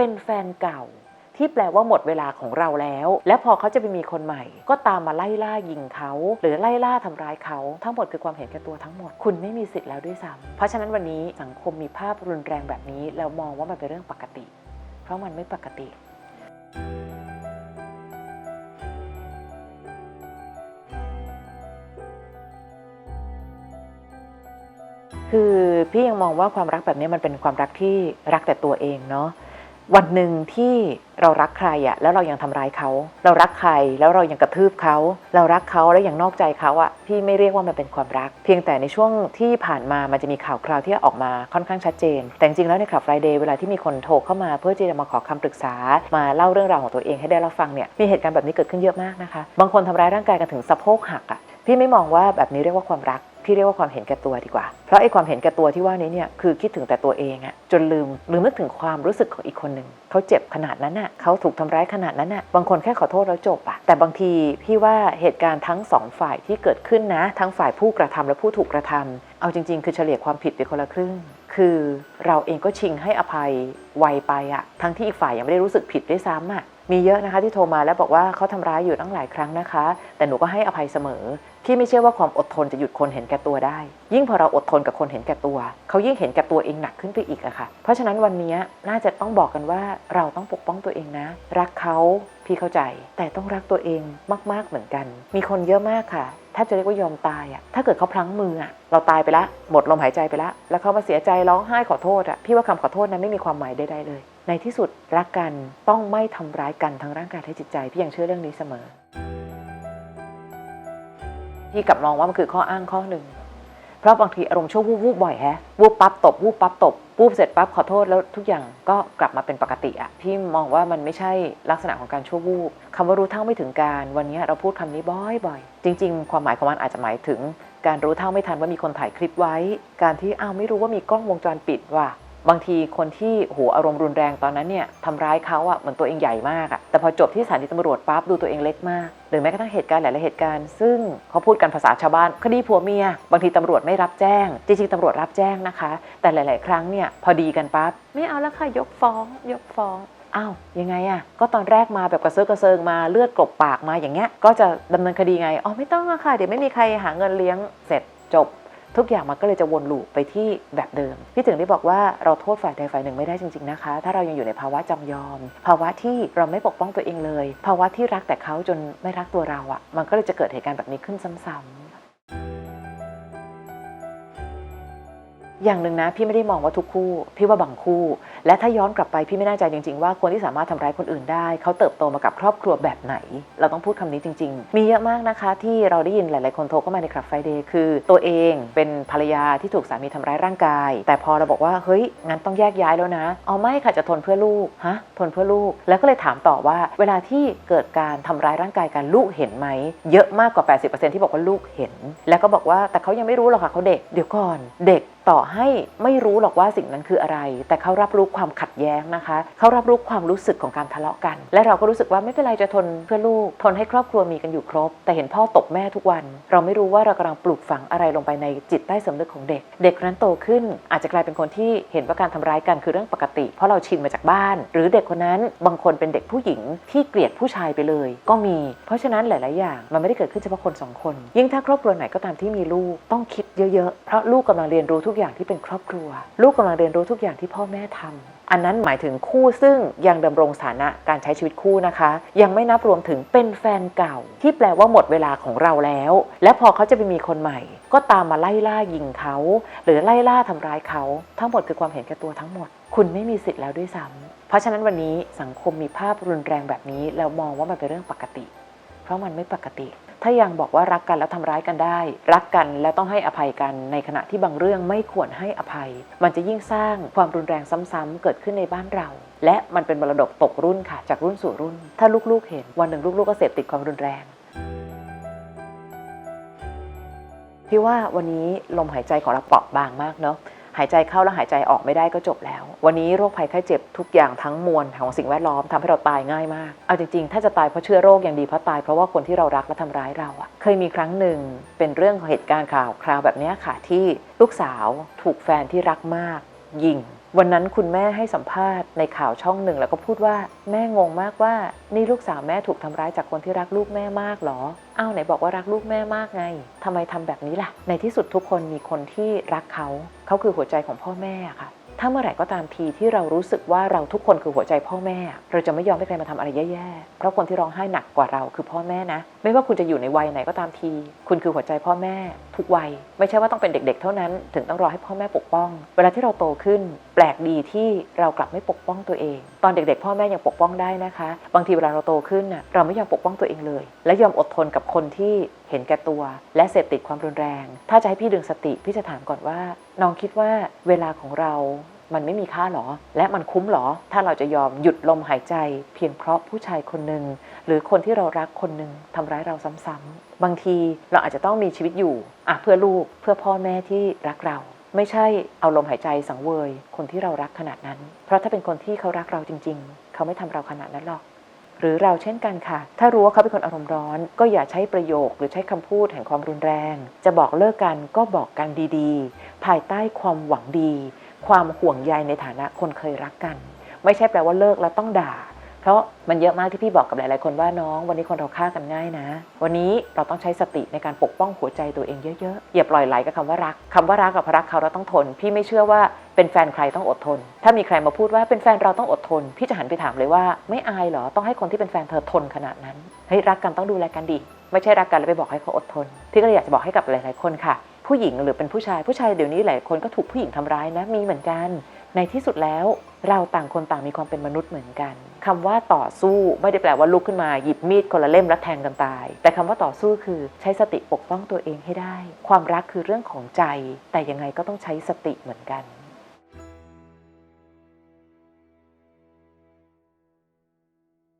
เป็นแฟนเก่า ที่แปลว่าหมดเวลาของเราแล้ว และพอเขาจะไปมีคนใหม่ ก็ตามมาไล่ล่ายิงเขา หรือไล่ล่าทำร้ายเขา ทั้งหมดคือความเห็นแก่ตัวทั้งหมด คุณไม่มีสิทธิ์แล้วด้วยซ้ำเพราะฉะนั้นวันนี้สังคมมีภาพรุนแรงแบบนี้ แล้วมองว่ามันเป็นเรื่องปกติ เพราะมันไม่ปกติคือพี่ยังมองว่าความรักแบบนี้มันเป็นความรักที่รักแต่ตัวเองเนาะ วันหนึ่งที่เรารักใครอะแล้วเรายังทำร้ายเขา เรารักใครแล้วเรายังกระทืบเขา เรารักเขาแล้วยังนอกใจเขาอะพี่ไม่เรียกว่ามันเป็นความรัก เพียงแต่ในช่วงที่ผ่านมามันจะมีข่าวคราวที่ออกมาค่อนข้างชัดเจน แต่จริงแล้วในคลับ Friday เวลาที่มีคนโทรเข้ามาเพื่อจะมาขอคำปรึกษา มาเล่าเรื่องราวของตัวเองให้ได้รับฟังเนี่ยมีเหตุการณ์แบบนี้เกิดขึ้นเยอะมากนะคะ บางคนทำร้ายร่างกายกันถึงสะโพกหักอะพี่ไม่มองว่าแบบนี้เรียกว่าความรัก พี่เรียกว่าความเห็นแก่ตัวดีกว่า เพราะไอ้ความเห็นแก่ตัวที่ว่านี้เนี่ยคือคิดถึงแต่ตัวเองอะจนลืมลืมนึกถึงความรู้สึกของอีกคนหนึ่งเขาเจ็บขนาดนั้นน่ะเขาถูกทำร้ายขนาดนั้นน่ะบางคนแค่ขอโทษแล้วจบอะแต่บางทีพี่ว่าเหตุการณ์ทั้งสองฝ่ายที่เกิดขึ้นนะ ทั้งฝ่ายผู้กระทำและผู้ถูกกระทำเอาจริง ๆ คือเฉลี่ยความผิดไปคนละครึ่ง คือเราเองก็ชิงให้อภัยไวไปอะทั้งที่อีกฝ่ายยังไม่ได้รู้สึกผิดด้วยซ้ำอะ มีเยอะนะคะที่โทรมาแล้วบอกว่าเขาทำร้ายอยู่ตั้งหลายครั้งนะคะ แต่หนูก็ให้อภัยเสมอ พี่ไม่เชื่อว่าความอดทนจะหยุดคนเห็นแก่ตัวได้ ยิ่งพอเราอดทนกับคนเห็นแก่ตัว เขายิ่งเห็นแก่ตัวเองหนักขึ้นไปอีกอะค่ะ เพราะฉะนั้นวันนี้น่าจะต้องบอกกันว่าเราต้องปกป้องตัวเองนะ รักเขาพี่เข้าใจ แต่ต้องรักตัวเองมาก ๆเหมือนกัน มีคนเยอะมากค่ะแทบจะเรียกว่ายอมตายอะถ้าเกิดเขาพลั้งมืออะเราตายไปละหมดลมหายใจไปละแล้วเขามาเสียใจร้องไห้ขอโทษอะพี่ว่าคำขอโทษนั้นไม่มีความหมายใดๆเลย ในที่สุดรักกันต้องไม่ทำร้ายกันทั้งร่างกายและจิตใจ พี่ยังเชื่อเรื่องนี้เสมอ พี่กลับมองว่ามันคือข้ออ้างข้อหนึ่ง เพราะบางทีอารมณ์ชั่ววูบวูบบ่อยแฮะวูบปั๊บตบวูบปั๊บตบวูบเสร็จปั๊บขอโทษแล้วทุกอย่างก็กลับมาเป็นปกติอะพี่มองว่ามันไม่ใช่ลักษณะของการชั่ววูบคำว่ารู้เท่าไม่ถึงการวันนี้เราพูดคำนี้บ่อยๆ จริง ๆ ความหมายของมันอาจจะหมายถึงการรู้เท่าไม่ทันว่ามีคนถ่ายคลิปไว้ การที่อ้าวไม่รู้ว่ามีกล้องวงจรปิดว่ะ บางทีคนที่โหอารมณ์รุนแรงตอนนั้นเนี่ยทำร้ายเขาอะเหมือนตัวเองใหญ่มากอะแต่พอจบที่สถานีตำรวจปั๊บดูตัวเองเล็กมาก หรือแม้กระทั่งเหตุการณ์หลายๆเหตุการณ์ ซึ่งเขาพูดกันภาษาชาวบ้านคดีผัวเมีย บางทีตำรวจไม่รับแจ้ง จริงๆตำรวจรับแจ้งนะคะ แต่หลาย ๆ ครั้งเนี่ยพอดีกันปั๊บไม่เอาแล้วค่ะยกฟ้อง ยกฟ้องอ้าวยังไงอะก็ตอนแรกมาแบบกระเซิร์กระเซิงมาเลือดกลบปากมาอย่างเงี้ยก็จะดำเนินคดีไงอ๋อไม่ต้องอะค่ะเดี๋ยวไม่มีใครหาเงินเลี้ยงเสร็จจบ ทุกอย่างมันก็เลยจะวนลูปไปที่แบบเดิม พี่ถึงได้บอกว่าเราโทษฝ่ายใดฝ่ายหนึ่งไม่ได้จริง ๆนะคะ ถ้าเรายังอยู่ในภาวะจำยอม ภาวะที่เราไม่ปกป้องตัวเองเลย ภาวะที่รักแต่เขาจนไม่รักตัวเราอะ่ะ มันก็เลยจะเกิดเหตุการณ์แบบนี้ขึ้นซ้ำๆ อย่างหนึ่งนะ พี่ไม่ได้มองว่าทุกคู่ พี่ว่าบางคู่ และถ้าย้อนกลับไปพี่ไม่แน่ใจจริงๆว่าคนที่สามารถทำร้ายคนอื่นได้ เขาเติบโตมากับครอบครัวแบบไหน เราต้องพูดคำนี้จริง ๆ มีเยอะมากนะคะที่เราได้ยินหลายๆคนโทรเข้ามาในคลับไฟเดย์คือ ตัวเองเป็นภรรยาที่ถูกสามีทำร้ายร่างกาย แต่พอเราบอกว่าเฮ้ยงั้นต้องแยกย้ายแล้วนะเอาไม่ค่ะจะทนเพื่อลูกฮะทนเพื่อลูก แล้วก็เลยถามต่อว่า เวลาที่เกิดการทำร้ายร่างกายกันลูกเห็นไหมเยอะมากกว่า 80%ที่บอกว่าลูกเห็น แล้วก็บอกว่าแต่เขายังไม่รู้หรอกค่ะเขาเด็กเดี๋ยวก่อนเด็กต่อให้ไม่รู้หรอกว่าสิ่งนั้นคืออะไร แต่เขารับรู้ความขัดแย้งนะคะ เขารับรู้ความรู้สึกของการทะเลาะกัน และเราก็รู้สึกว่าไม่เป็นไรจะทนเพื่อลูก ทนให้ครอบครัวมีกันอยู่ครบ แต่เห็นพ่อตบแม่ทุกวัน เราไม่รู้ว่าเรากำลังปลูกฝังอะไรลงไปในจิตใต้สำนึกของเด็ก เด็กนั้นโตขึ้น อาจจะกลายเป็นคนที่เห็นว่าการทำร้ายกันคือเรื่องปกติ เพราะเราชินมาจากบ้าน หรือเด็กคนนั้นบางคนเป็นเด็กผู้หญิงที่เกลียดผู้ชายไปเลย ก็มี เพราะฉะนั้นหลาย ๆ อย่างมันไม่ได้เกิดขึ้นเฉพาะคนสองคน ยิ่งถ้าครอบครัวไหนก็ตามที่มีลูกต้องคิดเยอะ ๆ เพราะลูกกำลังเรียนรู้ทุุกอย่างที่เป็นครอบครัว ลูกกำลังเรียนรู้ทุกอย่างที่พ่อแม่ทำอันนั้นหมายถึงคู่ซึ่งยังดำรงสถานะการใช้ชีวิตคู่นะคะ ยังไม่นับรวมถึงเป็นแฟนเก่า ที่แปลว่าหมดเวลาของเราแล้ว และพอเขาจะไปมีคนใหม่ ก็ตามมาไล่ล่ายิงเขา หรือไล่ล่าทำร้ายเขา ทั้งหมดคือความเห็นแก่ตัวทั้งหมด คุณไม่มีสิทธิ์แล้วด้วยซ้ำเพราะฉะนั้นวันนี้สังคมมีภาพรุนแรงแบบนี้แล้วมองว่ามันเป็นเรื่องปกติ เพราะมันไม่ปกติ ถ้ายังบอกว่ารักกันแล้วทำร้ายกันได้ รักกันแล้วต้องให้อภัยกันในขณะที่บางเรื่องไม่ควรให้อภัย มันจะยิ่งสร้างความรุนแรงซ้ำๆเกิดขึ้นในบ้านเรา และมันเป็นมรดกตกรุ่นค่ะ จากรุ่นสู่รุ่น ถ้าลูกๆเห็นวันหนึ่งลูกๆก็เสพติดความรุนแรงพี่ว่าวันนี้ลมหายใจของเราเปราะบางมากเนาะ หายใจเข้าแล้วหายใจออกไม่ได้ก็จบแล้ว วันนี้โรคภัยไข้เจ็บทุกอย่างทั้งมวลของสิ่งแวดล้อมทำให้เราตายง่ายมาก เอาจริงๆ ถ้าจะตายเพราะเชื้อโรคยังดีเพราะตายเพราะว่าคนที่เรารักและทำร้ายเราอะเคยมีครั้งหนึ่งเป็นเรื่องของเหตุการณ์ข่าวคราวแบบนี้ค่ะที่ลูกสาวถูกแฟนที่รักมากยิง วันนั้นคุณแม่ให้สัมภาษณ์ในข่าวช่องหนึ่ง แล้วก็พูดว่าแม่งงมากว่า นี่ลูกสาวแม่ถูกทำร้ายจากคนที่รักลูกแม่มากเหรออ้าวไหนบอกว่ารักลูกแม่มากไงทำไมทำแบบนี้ล่ะ ในที่สุดทุกคนมีคนที่รักเขา เขาคือหัวใจของพ่อแม่ค่ะถ้าเมื่อไหร่ก็ตามทีที่เรารู้สึกว่าเราทุกคนคือหัวใจพ่อแม่ เราจะไม่ยอมให้ใครมาทำอะไรแย่ๆ เพราะคนที่ร้องไห้หนักกว่าเราคือพ่อแม่นะ ไม่ว่าคุณจะอยู่ในวัยไหนก็ตามที คุณคือหัวใจพ่อแม่ ทุกวัย ไม่ใช่ว่าต้องเป็นเด็ก ๆ เท่านั้นถึงต้องรอให้พ่อแม่ปกป้อง เวลาที่เราโตขึ้น แปลกดีที่เรากลับไม่ปกป้องตัวเอง ตอนเด็ก ๆ พ่อแม่ยังปกป้องได้นะคะ บางทีเวลาเราโตขึ้นน่ะเราไม่ยอมปกป้องตัวเองเลย และยอมอดทนกับคนที่เห็นแก่ตัว และเสพติดความรุนแรง ถ้าจะให้พี่ดึงสติพี่จะถามก่อนว่า น้องคิดว่าเวลาของเรา มันไม่มีค่าหรอ และมันคุ้มหรอ ถ้าเราจะยอมหยุดลมหายใจ เพียงเพราะผู้ชายคนหนึ่งหรือคนที่เรารักคนหนึ่งทำร้ายเราซ้ำๆบางทีเราอาจจะต้องมีชีวิตอยู่อะเพื่อลูกเพื่อพ่อแม่ที่รักเรา ไม่ใช่เอาลมหายใจสังเวย คนที่เรารักขนาดนั้น เพราะถ้าเป็นคนที่เขารักเราจริง ๆ เขาไม่ทำเราขนาดนั้นหรอกหรือเราเช่นกันค่ะ ถ้ารู้ว่าเขาเป็นคนอารมณ์ร้อน ก็อย่าใช้ประโยคหรือใช้คำพูดแห่งความรุนแรง จะบอกเลิกกันก็บอกกันดีๆ ภายใต้ความหวังดี ความห่วงใยในฐานะคนเคยรักกัน ไม่ใช่แปลว่าเลิกแล้วต้องด่า เพราะมันเยอะมากที่พี่บอกกับหลายๆคนว่าน้อง วันนี้คนเราฆ่ากันง่ายนะ วันนี้เราต้องใช้สติในการปกป้องหัวใจตัวเองเยอะๆอย่าปล่อยไหลกับคำว่ารักคำว่ารักกับรักเขาเราต้องทน พี่ไม่เชื่อว่าเป็นแฟนใครต้องอดทน ถ้ามีใครมาพูดว่าเป็นแฟนเราต้องอดทน พี่จะหันไปถามเลยว่า ไม่อายเหรอต้องให้คนที่เป็นแฟนเธอทนขนาดนั้นเฮ้ยรักกันต้องดูแลกันดีไม่ใช่รักกันแล้วไปบอกให้เขาอดทนพี่ก็เลยอยากจะบอกให้กับหลาย ๆ คนค่ะ ผู้หญิงหรือเป็นผู้ชายผู้ชายเดี๋ยวนี้หลายคนก็ถูกผู้หญิงทำร้ายนะมีเหมือนกัน ในที่สุดแล้วเราต่างคนต่างมีความเป็นมนุษย์เหมือนกันคำว่าต่อสู้ไม่ได้แปลว่าลุกขึ้นมาหยิบมีดคนละเล่มแล้วแทงกันตาย แต่คำว่าต่อสู้คือใช้สติปกป้องตัวเองให้ได้ ความรักคือเรื่องของใจ แต่ยังไงก็ต้องใช้สติเหมือนกัน